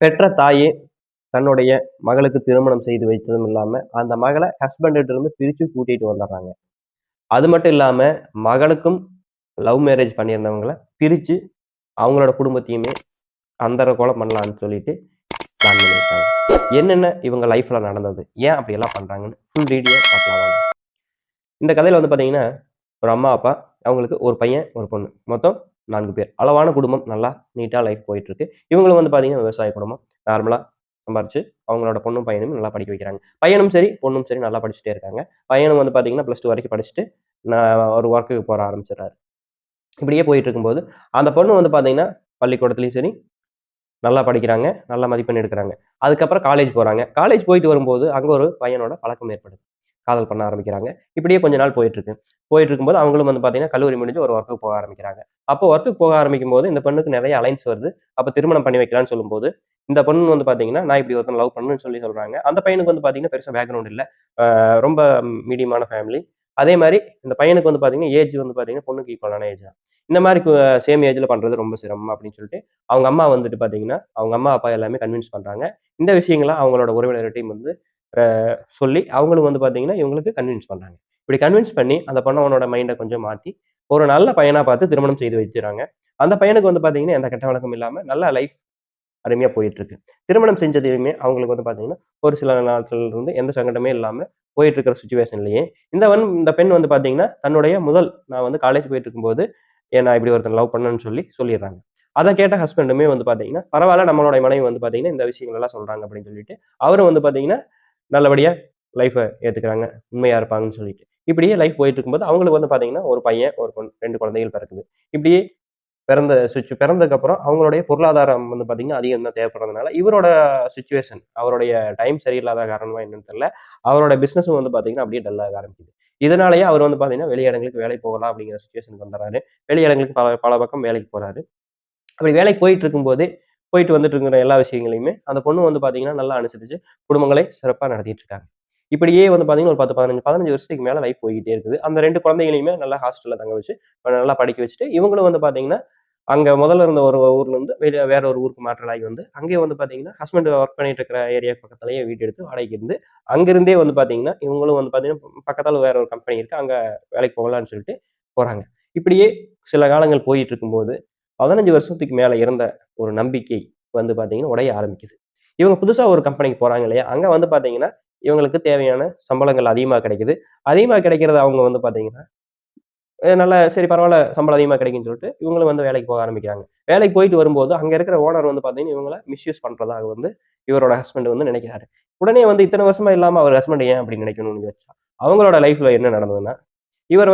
பெற்ற தாயே தன்னுடைய மகளுக்கு திருமணம் செய்து வைத்ததும் இல்லாமல் அந்த மகளை ஹஸ்பண்ட்கிட்ட இருந்து பிரித்து கூட்டிகிட்டு வந்துடுறாங்க. அது மட்டும் இல்லாமல் மகனுக்கும் லவ் மேரேஜ் பண்ணியிருந்தவங்கள பிரித்து அவங்களோட குடும்பத்தையுமே அந்தர கோலம் பண்ணலான்னு சொல்லிட்டு பிளான் பண்ணியிருக்காங்க. என்னென்ன இவங்க லைஃப்பில் நடந்தது ஏன் அப்படி எல்லாம் ஃபுல் வீடியோ பார்க்கலாம் இந்த கதையில் வந்து பார்த்தீங்கன்னா ஒரு அம்மா அப்பா அவங்களுக்கு ஒரு பையன் ஒரு பொண்ணு. மொத்தம் நான்கு பேர். அளவான குடும்பம் நல்லா நீட்டாக லைஃப் போயிட்டு இருக்கு இவங்களும் வந்து பார்த்தீங்கன்னா விவசாய குடும்பம். நார்மலாக சம்பாரிச்சு அவங்களோட பொண்ணும் பையனும் நல்லா படிக்க வைக்கிறாங்க. பையனும் சரி பொண்ணும் சரி நல்லா படிச்சுட்டே இருக்காங்க. பையனும் வந்து பார்த்தீங்கன்னா ப்ளஸ் டூ வரைக்கும் படிச்சுட்டு நான் ஒரு ஒர்க்குக்கு போக ஆரம்பிச்சிடறாரு. இப்படியே போயிட்டு இருக்கும்போது அந்த பொண்ணு வந்து பார்த்தீங்கன்னா பள்ளிக்கூடத்துலையும் சரி நல்லா படிக்கிறாங்க நல்லா மதிப்பெண் எடுக்கிறாங்க. அதுக்கப்புறம் காலேஜ் போகிறாங்க காலேஜ் போயிட்டு வரும்போது அங்கே ஒரு பையனோட பழக்கம் ஏற்படுது. காதல் பண்ண ஆரம்பிக்கிறாங்க. இப்படியே கொஞ்ச நாள் போயிட்டு இருக்கு போயிட்டு இருக்கும்போது அவங்களும் வந்து பார்த்தீங்கன்னா கல்லூரி முடிஞ்சு ஒரு ஒர்க்குக்கு போக ஆரம்பிக்கிறாங்க. அப்போ ஒர்க்குக்கு போக ஆரம்பிக்கும் போது இந்த பெண்ணுக்கு நிறைய அலைன்ஸ் வருது. அப்போ திருமணம் பண்ணி வைக்கலாம்னு சொல்லும்போது இந்த பொண்ணு வந்து பார்த்தீங்கன்னா நான் இப்படி ஒருத்தன் லவ் பண்ணுன்னு சொல்லி சொல்றாங்க. அந்த பையனுக்கு வந்து பார்த்தீங்கன்னா பெருசாக பேக்ரவுண்ட் இல்லை. ரொம்ப மீடியமான ஃபேமிலி அதே மாதிரி இந்த பையனுக்கு வந்து பார்த்தீங்கன்னா ஏஜ் வந்து பார்த்தீங்கன்னா பொண்ணுக்கு ஈக்குவலான ஏஜ் தான். இந்த மாதிரி சேம் ஏஜில் பண்ணுறது ரொம்ப சிரமம் அப்படின்னு சொல்லிட்டு அவங்க அம்மா வந்துட்டு பார்த்தீங்கன்னா அவங்க அம்மா அப்பா எல்லாமே கன்வின்ஸ் பண்ணுறாங்க இந்த விஷயங்களை அவங்களோட உறவினர்கிட்டையும் வந்து சொல்லி அவங்களும் வந்து பார்த்தீங்கன்னா இவங்களுக்கு கன்வின்ஸ் பண்ணுறாங்க இப்படி கன்வின்ஸ் பண்ணி அந்த பொண்ணவனோட மைண்டை கொஞ்சம் மாற்றி ஒரு நல்ல பையனாக பார்த்து திருமணம் செய்து வச்சுறாங்க அந்த பையனுக்கு வந்து பார்த்தீங்கன்னா எந்த கெட்ட வழக்கம் இல்லாமல் நல்ல லைஃப் அருமையாக போயிட்டுருக்கு. திருமணம் செஞ்சதையுமே அவங்களுக்கு வந்து பார்த்தீங்கன்னா ஒரு சில நாட்கள் இருந்து எந்த சங்கடமே இல்லாமல் போயிட்டு இருக்கிற சுச்சுவேஷன்லயே இந்த வன் இந்த பெண் வந்து பார்த்தீங்கன்னா தன்னுடைய முதல் நான் வந்து காலேஜ் போயிட்டு இருக்கும்போது ஏன் நான் இப்படி ஒருத்தன் லவ் பண்ணுன்னு சொல்லி சொல்லிடுறாங்க. அதை கேட்ட ஹஸ்பண்டுமே வந்து பார்த்தீங்கன்னா பரவாயில்ல நம்மளோட மனைவி வந்து பார்த்தீங்கன்னா இந்த விஷயங்கள் எல்லாம் சொல்கிறாங்க அப்படின்னு சொல்லிட்டு அவரும் வந்து பார்த்தீங்கன்னா நல்லபடியாக லைஃப்பை ஏற்றுக்கிறாங்க உண்மையாக இருப்பாங்கன்னு சொல்லிட்டு. இப்படியே லைஃப் போயிட்டு இருக்கும்போது அவங்களுக்கு வந்து பார்த்தீங்கன்னா ஒரு பையன் ஒரு பொண்ணு ரெண்டு குழந்தைகள் பிறக்குது. இப்படியே பிறந்த சுச்சு பிறந்ததுக்கப்புறம் அவங்களுடைய பொருளாதாரம் வந்து பார்த்தீங்கன்னா அதிகம் தான் தேவைப்படுறதுனால இவரோட சுச்சுவேஷன் அவருடைய டைம் சரியில்லாத காரணமாக என்னன்னு தெரியல. அவரோட பிஸ்னஸும் வந்து பார்த்தீங்கன்னா அப்படியே டல்லாக ஆரம்பிக்குது. இதனாலேயே அவர் வந்து பார்த்தீங்கன்னா வெளியிடங்களுக்கு வேலைக்கு போகலாம் அப்படிங்கிற சுச்சுவேஷனுக்கு வந்துடுறாரு. வெளியிடங்களுக்கு பல பல பக்கம் வேலைக்கு போகிறாரு அப்படி வேலைக்கு போயிட்டு இருக்கும்போது போயிட்டு வந்துட்டு இருக்கிற எல்லா விஷயங்களையுமே அந்த பொண்ணு வந்து பார்த்தீங்கன்னா நல்லா அனுசரிச்சு குடும்பங்களை சிறப்பாக நடத்திட்டு இருக்காங்க இப்படியே வந்து பார்த்தீங்கன்னா ஒரு பத்து பதினஞ்சு பதினஞ்சு வருஷத்துக்கு மேலே லைஃப் போய்கிட்டே இருக்குது. அந்த ரெண்டு குழந்தைகளையுமே நல்லா ஹாஸ்டலில் தங்க வச்சு நல்லா படிக்க வச்சுட்டு இவங்களும் வந்து பார்த்தீங்கன்னா அங்கே முதல்ல இருந்த ஒரு ஊர்ல இருந்து வெளியே வேற ஒரு ஊருக்கு மாற்றலாகி வந்து அங்கேயே வந்து பார்த்தீங்கன்னா ஹஸ்பண்ட் ஒர்க் பண்ணிட்டு இருக்கிற ஏரியா பக்கத்துலயே வீடு எடுத்து வாடகைக்கு இருந்து அங்கிருந்தே வந்து பார்த்தீங்கன்னா இவங்களும் வந்து பார்த்தீங்கன்னா பக்கத்தால் வேற ஒரு கம்பெனி இருக்கு அங்கே வேலைக்கு போகலான்னு சொல்லிட்டு போறாங்க. இப்படியே சில காலங்கள் போயிட்டு இருக்கும்போது பதினஞ்சு வருஷத்துக்கு மேலே இருந்த ஒரு நம்பிக்கை வந்து பார்த்தீங்கன்னா உடைய ஆரம்பிக்குது. இவங்க புதுசாக ஒரு கம்பெனிக்கு போகிறாங்க இல்லையா? அங்கே வந்து பார்த்தீங்கன்னா இவங்களுக்கு தேவையான சம்பளங்கள் அதிகமாக கிடைக்குது. அதிகமாக கிடைக்கிறத அவங்க வந்து பார்த்தீங்கன்னா நல்ல சரி பரவாயில்ல சம்பளம் அதிகமாக கிடைக்குன்னு சொல்லிட்டு இவங்களும் வந்து வேலைக்கு போக ஆரம்பிக்கிறாங்க. வேலைக்கு போயிட்டு வரும்போது அங்கே இருக்கிற ஓனர் வந்து பார்த்தீங்கன்னா இவங்களை மிஸ்யூஸ் பண்ணுறதாக வந்து இவரோட ஹஸ்பண்ட் வந்து நினைக்கிறாரு. உடனே வந்து இத்தனை வருஷமா இல்லாமல் அவர் ஹஸ்பண்ட் ஏன் அப்படி நினைக்கணும்னு வச்சா அவங்களோட லைஃப்ல என்ன நடந்ததுன்னா இவர்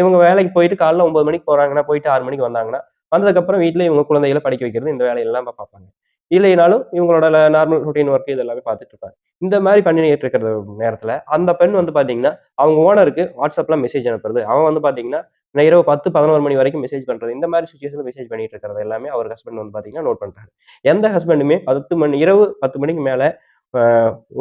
இவங்க வேலைக்கு போயிட்டு காலைல ஒன்பது மணிக்கு போறாங்கன்னா போயிட்டு ஆறு மணிக்கு வந்தாங்கன்னா வந்ததுக்கப்புறம் வீட்டில் இவங்க குழந்தைகளை படிக்க வைக்கிறது இந்த வேலையெல்லாம் பார்ப்பாங்க. இல்லைனாலும் இவங்களோட நார்மல் ருட்டீன் ஒர்க் இது எல்லாமே பார்த்துட்டு இருப்பாங்க. இந்த மாதிரி பண்ணிட்டு இருக்கிற நேரத்தில் அந்த பெண் வந்து பார்த்தீங்கன்னா அவங்க ஓனருக்கு வாட்ஸ்அப்பில் மெசேஜ் அனுப்புறது அவன் வந்து பார்த்தீங்கன்னா இரவு பத்து பதினோரு மணி வரைக்கும் மெசேஜ் பண்ணுறது இந்த மாதிரி சுச்சுவேஷன் மெசேஜ் பண்ணிட்டு இருக்கிறது எல்லாமே அவர் ஹஸ்பண்ட் வந்து பார்த்தீங்கன்னா நோட் பண்ணுறாரு எந்த ஹஸ்பண்டுமே பத்து மணி இரவு பத்து மணிக்கு மேலே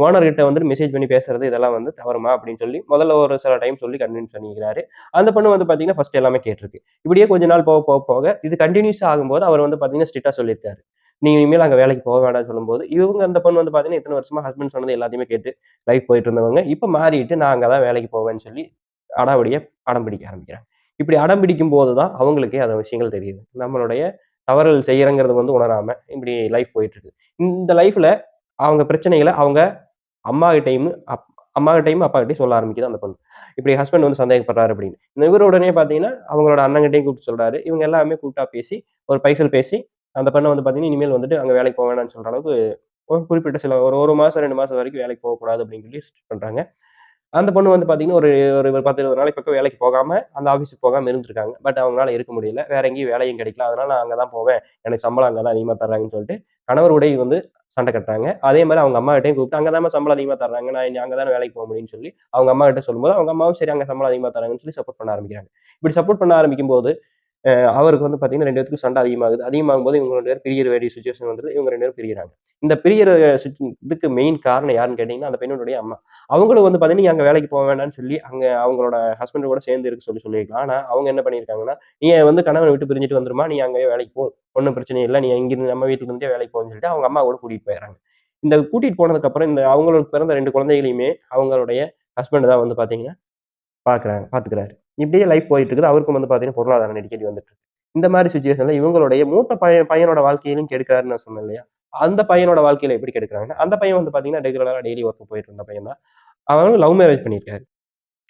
ஓனர்கிட்ட வந்து மெசேஜ் பண்ணி பேசுறது இதெல்லாம் வந்து தவறுமா அப்படின்னு சொல்லி முதல்ல ஒரு சில டைம் சொல்லி கன்வின்ஸ் பண்ணிக்கிறாரு. அந்த பொண்ணு வந்து பார்த்தீங்கன்னா ஃபர்ஸ்ட் எல்லாமே கேட்டிருக்கு. இப்படியே கொஞ்ச நாள் போக போக போக இது கண்டினியூஸ் ஆகும்போது அவர் வந்து பார்த்தீங்கன்னா ஸ்ட்ரிக்டாக சொல்லியிருக்காரு. நீ இனிமேல் அங்கே வேலைக்கு போக வேண்டாம்னு சொல்லும்போது இவங்க அந்த பொண்ணு வந்து பார்த்தீங்கன்னா இத்தனை வருஷமா ஹஸ்பண்ட் சொன்னது எல்லாத்தையுமே கேட்டு லைஃப் போயிட்டு இருந்தவங்க. இப்போ மாறிட்டு நான் அங்கே தான் வேலைக்கு போவேன்னு சொல்லி அடாவடியை அடம் பிடிக்க ஆரம்பிக்கிறாங்க. இப்படி அடம் பிடிக்கும் போது தான் அவங்களுக்கே அந்த விஷயங்கள் தெரியுது. நம்மளுடைய தவறுகள் செய்யறங்கிறது வந்து உணராம இப்படி லைஃப் போயிட்டு இருக்கு. இந்த லைஃப்ல அவங்க பிரச்சனைகளை அவங்க அம்மாகிட்டையும் அப் அம்மாகிட்டையும் அப்பாகிட்டையும் சொல்ல ஆரம்பிக்குது அந்த பொண்ணு. இப்படி ஹஸ்பண்ட் வந்து சந்தேகப்படுறாரு அப்படின்னு. இவர் உடனே பார்த்தீங்கன்னா அவங்களோட அண்ணங்கிட்டையும் கூப்பிட்டு சொல்றாரு. இவங்க எல்லாமே கூப்பிட்டா பேசி ஒரு பைசல் பேசி அந்த பெண்ணை வந்து பார்த்தீங்கன்னா இனிமேல் வந்துட்டு அங்கே வேலைக்கு போக வேணாம்னு சொல்ற அளவுக்கு ஒரு குறிப்பிட்ட சில ஒரு ஒரு மாதம் ரெண்டு மாதம் வரைக்கும் வேலைக்கு போகக்கூடாது அப்படின்னு சொல்லி பண்ணுறாங்க அந்த பொண்ணு வந்து பார்த்தீங்கன்னா ஒரு ஒரு பத்து இருபது நாளைக்கு பக்கம் வேலைக்கு போகாமல் அந்த ஆஃபீஸுக்கு போகாமல் இருந்திருக்காங்க. பட் அவங்களால இருக்க முடியல. வேற எங்கேயும் வேலையும் கிடைக்கல. அதனால நான் அங்கே தான் போவேன். எனக்கு சம்பளம் அங்கே தான் அதிகமாக தர்றாங்கன்னு சொல்லிட்டு கணவர் உடை வந்து சண்டை கட்டுறாங்க. அதே மாதிரி அவங்க அம்மா கிட்டையும் கூப்பிட்டு அங்கே தான் சம்பளம் அதிகமாக தர்றாங்க. நான் அங்கே தானே வேலைக்கு போக முடியும்னு சொல்லி அவங்க அம்மா கிட்ட சொல்லும்போது அவங்க அம்மாவும் சரி அங்கே சம்பளம் அதிகமாக தராங்கன்னு சொல்லி சப்போர்ட் பண்ண ஆரம்பிக்கிறாங்க. இப்படி சப்போர்ட் பண்ண ஆரம்பிக்கும் போது அவருக்கு வந்து பார்த்தீங்கன்னா ரெண்டு பேருக்கு சண்டை அதிகமாகுது. அதிகமாகும் போது இவங்க ரெண்டு பேர் பிரியற வேண்டிய சுச்சுவேஷன் வந்துருது. இவங்க ரெண்டு பேரும் பிரிகிறாங்க இந்த பிரியற இதுக்கு மெயின் காரணம் யாருன்னு கேட்டிங்கன்னா அந்த பெண்ணுடைய அம்மா. அவங்களும் வந்து பார்த்தீங்கன்னா நீ அங்கே வேலைக்கு போக வேண்டாம்னு சொல்லி அங்கே அவங்களோட ஹஸ்பண்ட் கூட சேர்ந்து இருக்க சொல்லி சொல்லியிருக்கலாம். ஆனால் அவங்க என்ன பண்ணியிருக்காங்கன்னா நீ வந்து கணவனை விட்டு பிரிஞ்சுட்டு வந்துருமா? நீ அங்கேயே வேலைக்கு போ. ஒன்றும் பிரச்சனை இல்லை. நீ இங்கிருந்து நம்ம வீட்டுல இருந்தே வேலைக்கு போகணும்னு சொல்லிட்டு அவங்க அம்மா கூட கூட்டிகிட்டு போயிடறாங்க. இந்த கூட்டிகிட்டு போனதுக்கப்புறம் இந்த அவங்களுக்கு பிறந்த ரெண்டு குழந்தைகளையுமே அவங்களுடைய ஹஸ்பண்ட் தான் வந்து பார்த்தீங்கன்னா பார்க்குறாங்க பார்த்துக்கிறாரு இப்படியே லைஃப் போயிட்டு இருக்குது அவருக்கும் வந்து பார்த்தீங்கன்னா பொருளாதார நெருக்கடி வந்துட்டு இருக்கு. இந்த மாதிரி சுச்சுவேஷன்ல இவங்களுடைய மூத்த பையன் பையனோட வாழ்க்கையிலும் கெடுக்கிறாருன்னு நான் சொன்னேன் இல்லையா? அந்த பையனோட வாழ்க்கையில எப்படி கெடுக்கிறாங்கன்னா அந்த பையன் வந்து பார்த்தீங்கன்னா ரெகுலராக டெய்லி ஒர்க் போயிட்டு இருந்த பையன் தான். அவன் லவ் மேரேஜ் பண்ணியிருக்காரு.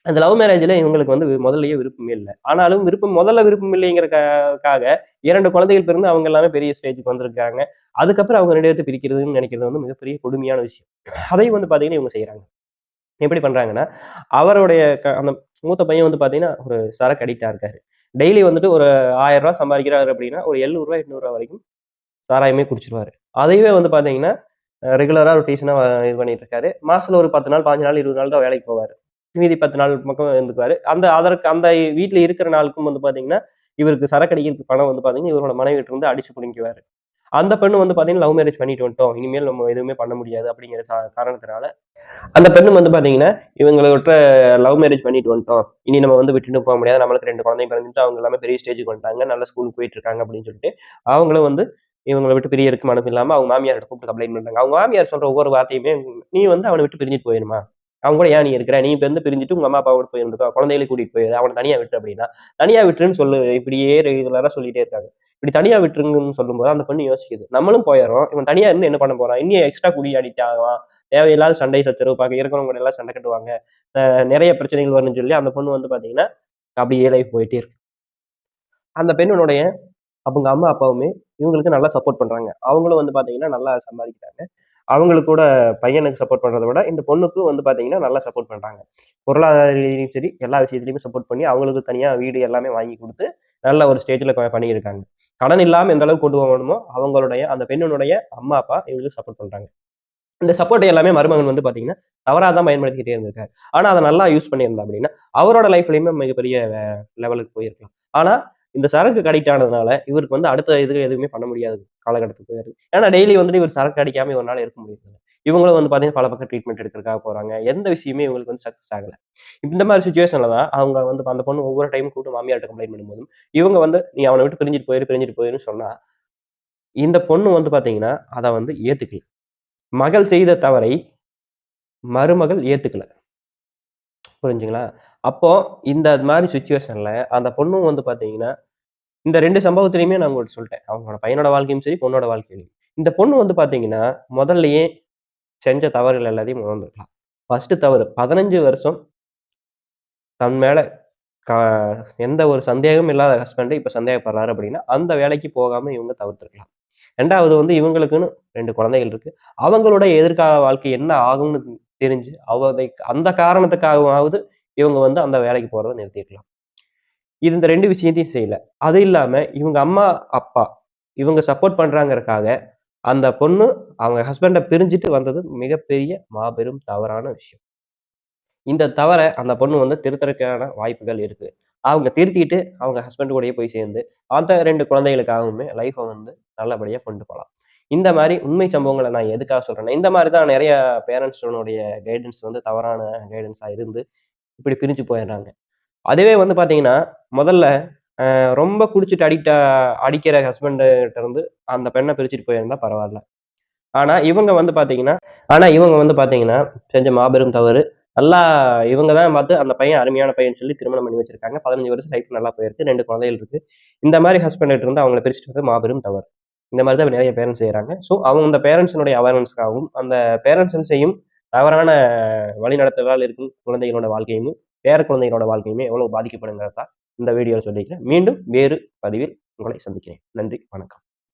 அந்த லவ் மேரேஜ்ல இவங்களுக்கு வந்து முதல்லயே விருப்பமே இல்லை. ஆனாலும் விருப்பம் முதல்ல விருப்பம் இல்லைங்கிறக்காக இரண்டு குழந்தைகள் பிறந்து அவங்க எல்லாமே பெரிய ஸ்டேஜுக்கு வந்திருக்காங்க. அதுக்கப்புறம் அவங்க ரெண்டு பேர்த்து பிரிக்கிறதுன்னு நினைக்கிறது வந்து மிகப்பெரிய கொடுமையான விஷயம். அதையும் வந்து பார்த்தீங்கன்னா இவங்க செய்கிறாங்க எப்படி பண்ணுறாங்கன்னா அவருடைய க அந்த மூத்த பையன் வந்து பார்த்தீங்கன்னா ஒரு சரக்கு அடிக்டாக இருக்காரு. டெய்லி வந்துட்டு ஒரு ஆயிரம் ரூபா சம்பாதிக்கிறாரு அப்படின்னா ஒரு எழுநூறுவா எட்நூறுவா வரைக்கும் சாராயமே குடிச்சிருவாரு. அதையவே வந்து பார்த்தீங்கன்னா ரெகுலராக ரொட்டேஷனாக இது பண்ணிட்டு இருக்காரு. மாசத்துல ஒரு பத்து நாள் பாஞ்சு நாள் இருபது நாள் தான் வேலைக்கு போவார். மீதி பத்து நாள் பக்கம் இருந்துக்குவாரு. அந்த அதற்கு அந்த வீட்டில் இருக்கிற நாளுக்கும் வந்து பார்த்தீங்கன்னா இவருக்கு சரக்கு அடிக்கிறதுக்கு பணம் வந்து பார்த்தீங்கன்னா இவரோட மனைவிட்டு இருந்து அடிச்சு பிடிக்குவாரு அந்த பெண்ணு வந்து பார்த்தீங்கன்னா லவ் மேரேஜ் பண்ணிட்டு வந்துட்டோம். இனிமேல் நம்ம எதுவுமே பண்ண முடியாது அப்படிங்கிற காரணத்தினால அந்த பெண்ணு வந்து பார்த்தீங்கன்னா இவங்களோட லவ் மேரேஜ் பண்ணிட்டு வந்துட்டோம். இனி நம்ம வந்து விட்டுட்டு போக முடியாது. நம்மளுக்கு ரெண்டு குழந்தைங்க பிறந்துட்டு அவங்க எல்லாமே பெரிய ஸ்டேஜுக்கு வந்துட்டாங்க. நல்ல ஸ்கூலுக்கு போயிட்டு இருக்காங்க அப்படின்னு சொல்லிட்டு அவங்களும் வந்து இவங்களை விட்டு பிரியருக்கு மனம் இல்லாமல் அவங்க மாமியார் கூப்பிட்டு கம்ப்ளைண்ட் பண்ணுறாங்க அவங்க மாமியார் சொல்ற ஒவ்வொரு வார்த்தையுமே நீ வந்து அவனை விட்டு பிரிஞ்சுட்டு போயிருமா? அவங்க கூட ஏன் நீ இருக்கிற? நீ இப்போ வந்து பிரிஞ்சுட்டு உங்க அம்மா அப்பாவோட கூட குழந்தைகளை கூட்டிட்டு போயிரு. அவனை தனியா விட்டு அப்படின்னா தனியா விட்டுருன்னு சொல்லு. இப்படியே ரெகுலரா சொல்லிட்டே இருக்காங்க. இப்படி தனியா விட்டுருங்கன்னு சொல்லும்போது அந்த பொண்ணு யோசிக்குது. நம்மளும் போயிடும் இவன் தனியா இருந்து என்ன பண்ண போறான்? இன்னும் எக்ஸ்ட்ரா குடி அடிக்ட் ஆகலாம் தேவையில்லாத சண்டை சச்சரவு பார்க்க இருக்கிறவங்க கூட எல்லாம் சண்டை கட்டுவாங்க. நிறைய பிரச்சனைகள் வரும்னு சொல்லி அந்த பொண்ணு வந்து பார்த்தீங்கன்னா அப்படியே லைஃப் போயிட்டே இருக்கு. அந்த பெண்ணுடைய அவங்க அம்மா அப்பாவுமே இவங்களுக்கு நல்லா சப்போர்ட் பண்றாங்க. அவங்களும் வந்து பார்த்தீங்கன்னா நல்லா சம்பாதிக்கிறாங்க. அவங்களுக்கு கூட பையனுக்கு சப்போர்ட் பண்றதை விட இந்த பொண்ணுக்கும் வந்து பார்த்தீங்கன்னா நல்லா சப்போர்ட் பண்றாங்க. பொருளாதார சரி எல்லா விஷயத்துலையுமே சப்போர்ட் பண்ணி அவங்களுக்கு தனியாக வீடு எல்லாமே வாங்கி கொடுத்து நல்ல ஒரு ஸ்டேஜில் பண்ணியிருக்காங்க. கடன் இல்லாமல் எந்த அளவுக்கு கொண்டு போகணுமோ அவங்களுடைய அந்த பெண்ணுடைய அம்மா அப்பா இவங்களுக்கு சப்போர்ட் பண்ணுறாங்க இந்த சப்போர்ட் எல்லாமே மருமகன் வந்து பார்த்தீங்கன்னா தவறாக தான் பயன்படுத்திக்கிட்டே இருந்திருக்காரு. ஆனால் அதை நல்லா யூஸ் பண்ணியிருந்தா அப்படின்னா அவரோட லைஃப்லையுமே மிகப்பெரிய லெவலுக்கு போயிருக்கலாம். ஆனால் இந்த சரக்கு கடிக்ட் ஆனதுனால இவருக்கு வந்து அடுத்த இதுக்கு எதுவுமே பண்ண முடியாது. காலகட்டத்துக்கு போயிருக்கு ஏன்னா டெய்லி வந்துட்டு இவர் சரக்கு அடிக்காம நாள் இருக்க முடியாது இவங்களும் வந்து பார்த்தீங்கன்னா பல பக்கம் ட்ரீட்மெண்ட் எடுக்கிறதுக்காக போகிறாங்க எந்த விஷயமே இவங்களுக்கு வந்து சக்ஸஸ் ஆகலை. இந்த மாதிரி சுச்சுவேஷனில் தான் அவங்க வந்து அந்த பொண்ணு ஒவ்வொரு டைம் கூட்டு மாமியார்ட்ட கம்ப்ளைண்ட் பண்ணும்போதும் இவங்க வந்து நீ அவனை விட்டு பிரிஞ்சுட்டு போயிரு பிரிஞ்சுட்டு போயிருன்னு சொன்னால் இந்த பொண்ணு வந்து பார்த்தீங்கன்னா அதை வந்து ஏற்றுக்கல மகள் செய்த தவறை மருமகள் ஏத்துக்கல. புரிஞ்சுங்களா? அப்போ இந்த மாதிரி சுச்சுவேஷன்ல அந்த பொண்ணும் வந்து பாத்தீங்கன்னா இந்த ரெண்டு சம்பவத்திலையுமே நான் உங்களுக்கு சொல்லிட்டேன். அவங்களோட பையனோட வாழ்க்கையும் சரி பொண்ணோட வாழ்க்கையிலையும் இந்த பொண்ணு வந்து பாத்தீங்கன்னா முதல்லயே செஞ்ச தவறுகள் எல்லாத்தையும் உணர்ந்துருக்கலாம் ஃபர்ஸ்ட் தவறு பதினஞ்சு வருஷம் தன் மேல க எந்த ஒரு சந்தேகமும் இல்லாத ஹஸ்பண்ட் இப்ப சந்தேகப்படுறாரு அப்படின்னா அந்த வேலைக்கு போகாம இவங்க தவிர்த்துருக்கலாம். ரெண்டாவது வந்து இவங்களுக்குன்னு ரெண்டு குழந்தைகள் இருக்கு. அவங்களோட எதிர்கால வாழ்க்கை என்ன ஆகும்னு தெரிஞ்சு அவதை அந்த காரணத்துக்காகவாவது இவங்க வந்து அந்த வேலைக்கு போறதை நிறுத்திருக்கலாம். இது இந்த ரெண்டு விஷயத்தையும் செய்யல. அது இல்லாம இவங்க அம்மா அப்பா இவங்க சப்போர்ட் பண்றாங்கறக்காக அந்த பொண்ணு அவங்க ஹஸ்பண்டை பிரிஞ்சுட்டு வந்தது மிகப்பெரிய மாபெரும் தவறான விஷயம். இந்த தவறை அந்த பொண்ணு வந்து திருத்தறதுக்கான வாய்ப்புகள் இருக்கு. அவங்க திருத்திட்டு அவங்க ஹஸ்பண்ட் கூடயே போய் சேர்ந்து அந்த ரெண்டு குழந்தைகளுக்காகவுமே லைஃப்பை வந்து நல்லபடியாக கொண்டு போகலாம் இந்த மாதிரி உண்மை சம்பவங்களை நான் எதுக்காக சொல்கிறேன்னா இந்த மாதிரி தான் நிறைய பேரண்ட்ஸனுடைய கைடன்ஸ் வந்து தவறான கைடன்ஸாக இருந்து இப்படி பிரிஞ்சு போயிடுறாங்க. அதுவே வந்து பார்த்தீங்கன்னா முதல்ல ரொம்ப குடிச்சிட்டு அடிக்ட் அடிக்கிற ஹஸ்பண்ட்கிட்ட இருந்து அந்த பெண்ணை பிரிச்சுட்டு போயிருந்தா பரவாயில்ல. ஆனால் இவங்க வந்து பார்த்தீங்கன்னா ஆனால் இவங்க வந்து பார்த்தீங்கன்னா செஞ்ச மாபெரும் தவறு நல்லா இவங்க தான் பார்த்து அந்த பையன் அருமையான பையன் சொல்லி திருமணம் பண்ணி வச்சிருக்காங்க. பதினஞ்சு வருஷம் லைஃப் நல்லா போயிருக்கு. ரெண்டு குழந்தைகள் இருக்கு. இந்த மாதிரி ஹஸ்பண்ட் இருந்து அவங்களை பிரிச்சுட்டு வந்து மாபெரும் தவறு. இந்த மாதிரி தான் நிறைய பேரண்ட்ஸ் செய்கிறாங்க ஸோ அவங்க அந்த பேரண்ட்ஸினுடைய அவேர்னஸ்க்காகவும் அந்த பேரண்ட்ஸ் செய்யும் தவறான வழிநடத்தலால் இருக்கும் குழந்தைகளோட வாழ்க்கையும் பேர குழந்தைகளோட வாழ்க்கையுமே எவ்வளவு பாதிக்கப்படுங்கிறதா இந்த வீடியோவில் சொல்லிக்கிறேன் மீண்டும் வேறு பதிவில் உங்களை சந்திக்கிறேன். நன்றி வணக்கம்.